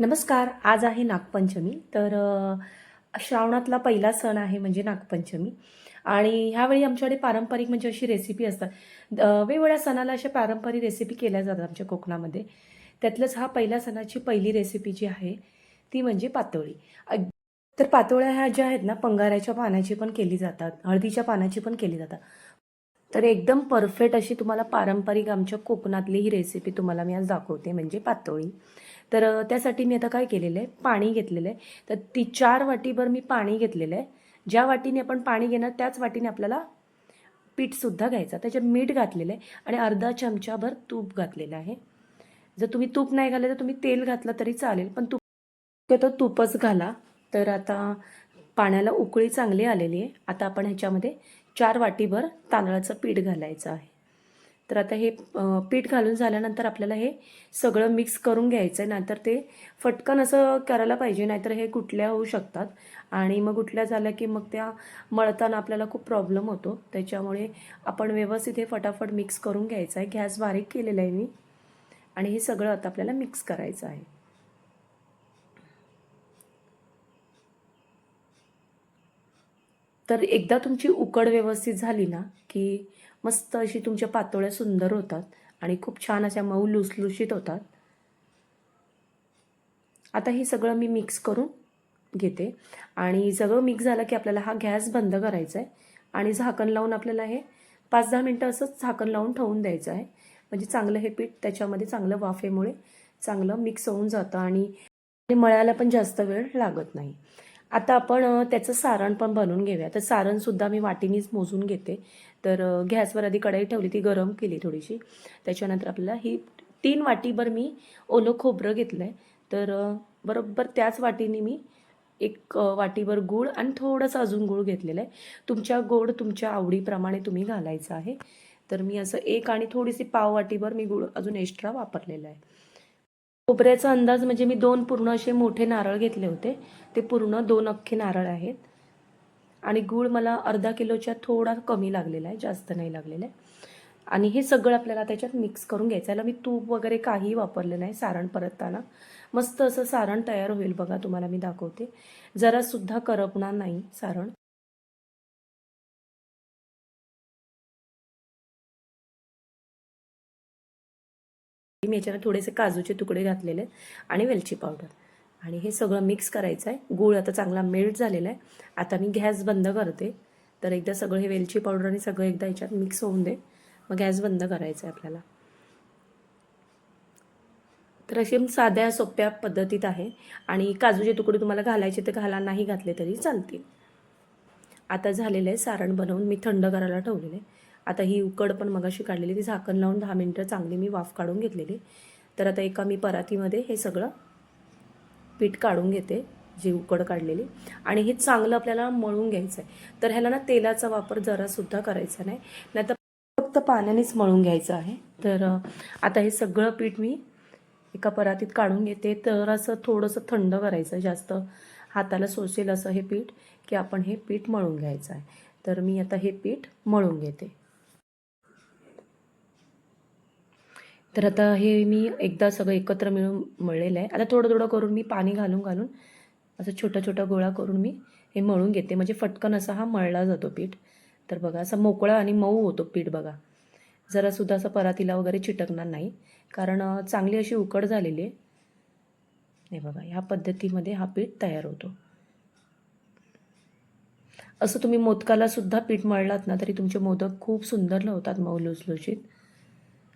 नमस्कार आज आहे नागपंचमी. तर श्रावणातला पहिला सण आहे म्हणजे नागपंचमी. आणि ह्यावेळी आमच्याकडे पारंपरिक म्हणजे अशी रेसिपी असतात. वेगवेगळ्या सणाला अशा पारंपरिक रेसिपी केल्या जातात आमच्या कोकणामध्ये. त्यातलंच हा पहिल्या सणाची पहिली रेसिपी जी आहे ती म्हणजे पातोळी. तर पातोळ्या ह्या ज्या आहेत ना पंगाऱ्याच्या पानाची पण केली जातात हळदीच्या पानाची पण केली जातात. तर एकदम परफेक्ट अशी तुम्हाला पारंपरिक आमच्या कोकणातली ही रेसिपी तुम्हाला मी आज दाखवते म्हणजे पातोळी. तर त्यासाठी मी आता काय केलेलं आहे पाणी घेतलेलं आहे तर ती चार वाटीभर मी पाणी घेतलेलं आहे ज्या वाटीने आपण पाणी घेणार त्याच वाटीने आपल्याला पीठसुद्धा घ्यायचं. त्याच्यात मीठ घातलेलं आहे आणि अर्धा चमचाभर तूप घातलेलं आहे. जर तुम्ही तूप नाही घालं तर तुम्ही तेल घातलं तरी चालेल पण तूप तर तूपच घाला. तर आता पाण्याला उकळी चांगली आलेली आहे. आता आपण ह्याच्यामध्ये चार वाटीभर तांदळाचं पीठ घालायचं आहे. तर आता हे पीठ घालून झाल्यानंतर आपल्याला हे सगळं मिक्स करून घ्यायचं आहे नाहीतर ते फटकन असं करायला पाहिजे नाहीतर हे गुटल्या होऊ शकतात. आणि मग गुटल्या झाल्या की मग त्या मळताना आपल्याला खूप प्रॉब्लेम होतो. त्याच्यामुळे आपण व्यवस्थित हे फटाफट मिक्स करून घ्यायचं आहे गॅस बारीक केलेला आहे मी. आणि हे सगळं आता आपल्याला मिक्स करायचं आहे. तर एकदा तुमची उकड व्यवस्थित झाली ना की मस्त अशी तुमच्या पातोळ्या सुंदर होतात आणि खूप छान अशा मऊ लुसलुशीत होतात. आता हे सगळं मी मिक्स करून घेते. आणि सगळं मिक्स झालं की आपल्याला हा गॅस बंद करायचा आहे आणि झाकण लावून आपल्याला हे पाच दहा मिनटं असंच झाकण लावून ठेवून द्यायचं आहे. म्हणजे चांगलं हे पीठ त्याच्यामध्ये चांगलं वाफेमुळे चांगलं मिक्स होऊन जातं आणि मळायला पण जास्त वेळ लागत नाही. आता आपण त्याचं सारण पण बनवून घेऊया. तर सारणसुद्धा मी वाटीनीच मोजून घेते. तर गॅसवर आधी कढई ठेवली ती गरम केली थोडीशी. त्याच्यानंतर आपल्याला ही तीन वाटीभर मी ओलं खोबरं घेतलं आहे तर बरोबर त्याच वाटीने मी एक वाटीभर गूळ आणि थोडंसं अजून गूळ घेतलेलं आहे. तुमच्या गोड तुमच्या आवडीप्रमाणे तुम्ही घालायचं आहे. तर मी असं एक आणि थोडीशी पाव वाटीभर मी गूळ अजून एक्स्ट्रा वापरलेला आहे. खोबऱ्याचा अंदाज म्हणजे मी दोन पूर्ण असे मोठे नारळ घेतले होते. ते पूर्ण दोन अख्खे नारळ आहेत. आणि गूळ मला अर्धा किलोच्या थोडा कमी लागलेला आहे जास्त नाही लागलेला आहे. आणि हे सगळं आपल्याला त्याच्यात मिक्स करून घ्यायचं याला मी तूप वगैरे काही वापरलं नाही सारण परतताना. मस्त असं सारण तयार होईल बघा तुम्हाला मी दाखवते. जरासुद्धा करपणार नाही सारण. मी याच्यात थोडेसे काजूचे तुकडे घातलेले आणि वेलची पावडर. आणि हे सगळं मिक्स करायचं आहे. गूळ आता चांगला मेल्ट झालेला आहे. आता मी गॅस बंद करते. तर एकदा सगळं हे वेलची पावडर आणि सगळं एकदा याच्यात मिक्स होऊन दे. मग गॅस बंद करायचा आहे आपल्याला. तर अशी साध्या सोप्या पद्धतीत आहे. आणि काजूचे तुकडे तुम्हाला घालायचे तर घाला नाही घातले तरी चालतील. आता झालेलं आहे सारण बनवून मी थंड करायला ठेवलेलं आहे. आता ही उकड पण मगाशी काढलेली ती झाकण लावून दहा मिनटं चांगली मी वाफ काढून घेतलेली. तर आता एका मी परातीमध्ये हे सगळं पीठ काढून घेते जी उकड काढलेली. आणि हे चांगलं आपल्याला मळून घ्यायचं आहे तर ह्याला ना तेलाचा वापर जरासुद्धा करायचा नाही. नाहीतर फक्त पाण्यानेच मळून घ्यायचं आहे. तर आता हे सगळं पीठ मी एका परातीत काढून घेते. तर असं थोडंसं थंड करायचं जास्त हाताला सोसेल असं हे पीठ की आपण हे पीठ मळून घ्यायचं आहे. तर मी आता हे पीठ मळून घेते. तर आता हे मी एकदा सगळं एकत्र मिळून मळलेलं आहे. आता थोडं थोडं करून मी पाणी घालून घालून असं छोटा छोटा गोळा करून मी हे मळून घेते. म्हणजे फटकन असा हा मळला जातो पीठ. तर बघा असा मोकळा आणि मऊ होतो पीठ बघा. जरासुद्धा असं परातीला वगैरे चिटकणार नाही. कारण चांगली अशी उकड झालेली आहे. हे बघा ह्या पद्धतीमध्ये हा पीठ तयार होतो. असं तुम्ही मोदकाला सुद्धा पीठ मळलात ना तरी तुमचे मोदक खूप सुंदर होतात मऊ लुसलुशीत.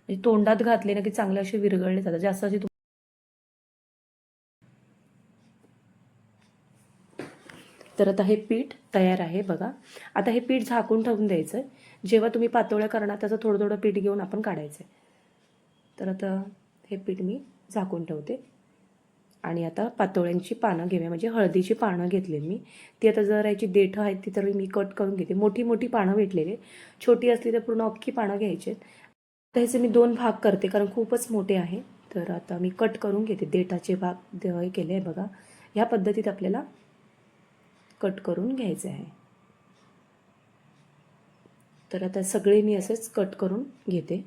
म्हणजे तोंडात घातले ना की चांगले असे विरघळले जातात जास्त असे तुम- तर आता हे पीठ तयार आहे बघा. आता हे पीठ झाकून ठेवून द्यायचं आहे जेव्हा तुम्ही पातोळ्या करणार त्याचं थोडं थोडं पीठ घेऊन आपण काढायचं आहे तर आता हे पीठ मी झाकून ठेवते. आणि आता पातोळ्यांची पानं घेऊया. म्हणजे हळदीची पानं घेतली मी. ती आता जर याची देठं आहेत ती तर मी कट करून घेते. मोठी मोठी पानं भेटलेली छोटी असली तर पूर्ण अख्खी पानं घ्यायची तर ह्याचे मी दोन भाग करते कारण खूपच मोठे आहे. तर आता मी कट करून घेते. देठाचे भाग हे केले आहे बघा. ह्या पद्धतीत आपल्याला कट करून घ्यायचे आहे. तर आता सगळे मी असेच कट करून घेते.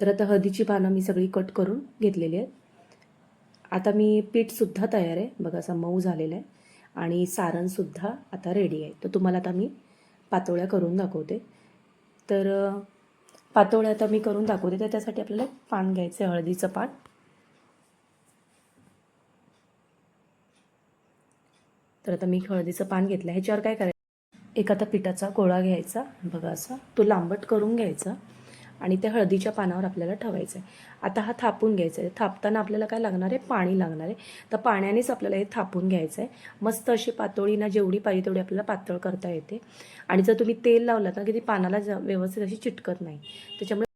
तर आता हळदीची पानं मी सगळी कट करून घेतलेली आहेत. आता मी पीठसुद्धा तयार आहे. बघा असा मऊ झालेलं आहे. आणि सारणसुद्धा आता रेडी आहे. तर तुम्हाला आता मी पातोळ्या करून दाखवते. तर पातोळ्या आता मी करून दाखवते. तर त्यासाठी आपल्याला एक पान घ्यायचं आहे हळदीचं पान. तर आता मी हळदीचं पान घेतलं ह्याच्यावर काय करायचं? एक आता पिठाचा गोळा घ्यायचा. बघा असा. तो लांबट करून घ्यायचा. आणि त्या हळदीच्या पानावर आपल्याला ठेवायचं आहे आता हा थापून घ्यायचा आहे थापताना आपल्याला काय लागणार आहे? पाणी लागणार आहे. तर पाण्यानेच आपल्याला हे थापून घ्यायचं आहे मस्त अशी पातोळी ना जेवढी पाहिजे तेवढी आपल्याला पातळ करता येते. आणि जर तुम्ही तेल लावलं ना की ती पानाला ज- व्यवस्थित अशी चिटकत नाही. त्याच्यामुळे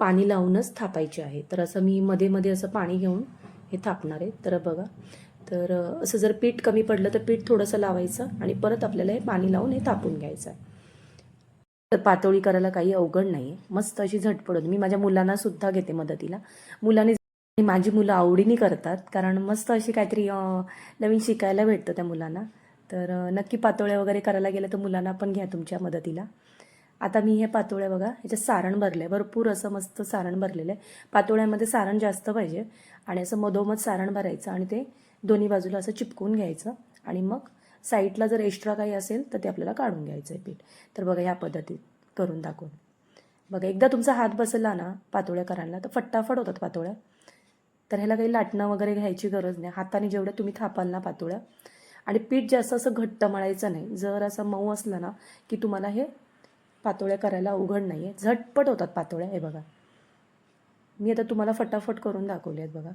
पाणी लावूनच थापायचे आहे. तर असं मी मध्ये मध्ये असं पाणी घेऊन हे थापणार आहे. तर बघा. तर असं जर पीठ कमी पडलं तर पीठ थोडंसं लावायचं आणि परत आपल्याला हे पाणी लावून हे थापून घ्यायचं आहे तर पातोळी करायला काही अवघड नाही आहे मस्त अशी झटपडून मी माझ्या मुलांना सुद्धा घेते मदतीला. मुलांनी माझी मुलं आवडीने करतात कारण मस्त अशी काहीतरी नवीन शिकायला भेटतं त्या मुलांना. तर नक्की पातोळ्या वगैरे करायला गेलं तर मुलांना पण घ्या तुमच्या मदतीला. आता मी हे पातोळ्या बघा ह्याच्यात सारण भरलं आहे भरपूर असं मस्त सारण भरलेलं आहे पातोळ्यामध्ये सारण जास्त पाहिजे. आणि असं मधोमध सारण भरायचं आणि ते दोन्ही बाजूला असं चिपकून घ्यायचं. आणि मग साईडला जर एक्स्ट्रा काही असेल तर ते आपल्याला काढून घ्यायचं आहे पीठ. तर बघा ह्या पद्धतीत करून दाखवून. बघा एकदा तुमचा हात बसला ना पातोळ्या करायला तर फटाफट होतात पातोळ्या. तर ह्याला काही लाटणं वगैरे घ्यायची गरज नाही. हाताने जेवढ्या तुम्ही थापाल ना पातोळ्या. आणि पीठ जास्त असं घट्ट मळायचं नाही. जर असं मऊ असलं ना की तुम्हाला हे पातोळ्या करायला अवघड नाही आहे झटपट होतात पातोळ्या. हे बघा. मी आता तुम्हाला फटाफट करून दाखवले आहेत बघा.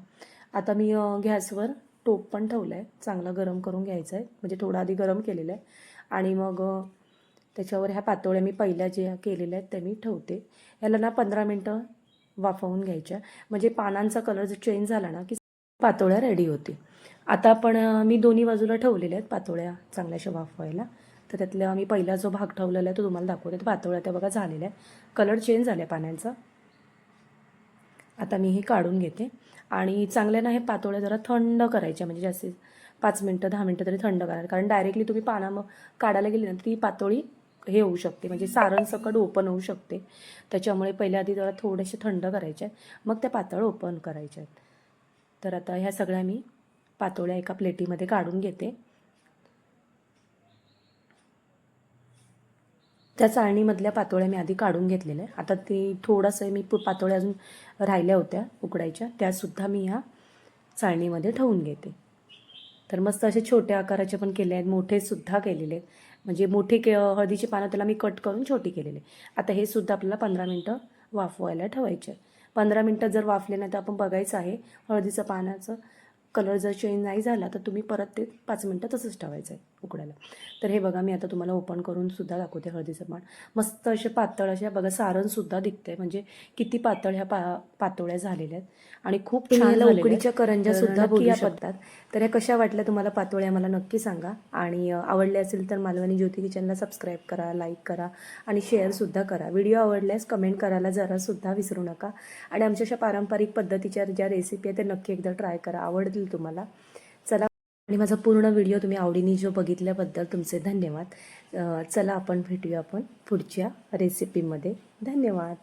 आता मी गॅसवर टोप पण ठेवलं आहे चांगला गरम करून घ्यायचं आहे म्हणजे थोडा आधी गरम केलेलं आहे. आणि मग त्याच्यावर ह्या पातोळ्या मी पहिल्या ज्या केलेल्या आहेत त्या मी ठेवते. याला ना पंधरा मिनटं वाफवून घ्यायच्या. म्हणजे पानांचा कलर जर चेंज झाला ना की पातोळ्या रेडी होते आता आपण मी दोन्ही बाजूला ठेवलेल्या आहेत पातोळ्या चांगल्याशा वाफवायला. तर त्यातला मी पहिला जो भाग ठेवलेला आहे तो तुम्हाला दाखवते. पातोळ्या त्या बघा झालेल्या आहेत. कलर चेंज झाल्या पाण्याचा आता मी हे काढून घेते. आणि चांगल्यानं हे पातोळ्या जरा थंड करायच्या म्हणजे जास्तीत पाच मिनटं दहा मिनटं तरी थंड करा कारण डायरेक्टली तुम्ही पाना मग काढायला गेली ना ती पातोळी हे होऊ शकते. म्हणजे सारण सकट ओपन होऊ शकते. त्याच्यामुळे पहिल्या आधी जरा थोडेसे थंड करायचे आहेत. मग त्या पातळ ओपन करायच्या आहेत. तर आता ह्या सगळ्या मी पातोळ्या एका प्लेटीमध्ये काढून घेते. त्या चाळणीमधल्या पातोळ्या मी आधी काढून घेतलेल्या आहे आता ती थोडंसं मी पु- पातोळ्या अजून राहिल्या होत्या उकडायच्या. त्यासुद्धा मी ह्या चाळणीमध्ये ठेवून घेते. तर मस्त असे छोट्या आकाराचे पण केले आहेत. मोठेसुद्धा केलेले आहेत. म्हणजे मोठे के हळदीची पानं त्याला मी कट करून छोटी केलेले आता हे सुद्धा आपल्याला पंधरा मिनटं वाफवायला ठेवायचे आहे पंधरा मिनटं जर वाफले नाही तर आपण बघायचं आहे हळदीचं पानाचं कलर जर चेंज नाही झाला तर तुम्ही परत ते पाच मिनटं तसंच ठेवायचं आहे उकडायला. तर हे बघा मी आता तुम्हाला ओपन करून सुद्धा दाखवते हळदीचं पान मस्त असे पातळ अशा बघा सारणसुद्धा दिसतंय म्हणजे किती पातळ ह्या पा पातोळ्या झालेल्या आहेत. आणि खूप छान उकडीच्या. करंज्या सुद्धा बोलू या शकता. पद्धतात तर ह्या कशा वाटल्या तुम्हाला पातोळ्या मला नक्की सांगा. आणि आवडले आवडल्या असेल तर मालवणी ज्योती किचनला सबस्क्राईब करा लाईक करा आणि शेअरसुद्धा करा. व्हिडिओ आवडल्यास कमेंट करायला जरासुद्धा विसरू नका. आणि आमच्या अशा पारंपरिक पद्धतीच्या ज्या रेसिपी आहेत त्या नक्की एकदा ट्राय करा. आवडतील तुम्हाला. चला आणि माझा पूर्ण व्हिडिओ तुम्ही आवडीने जो बघितल्याबद्दल तुमचे धन्यवाद. चला आपण भेटूया आपण पुढच्या रेसिपीमध्ये धन्यवाद.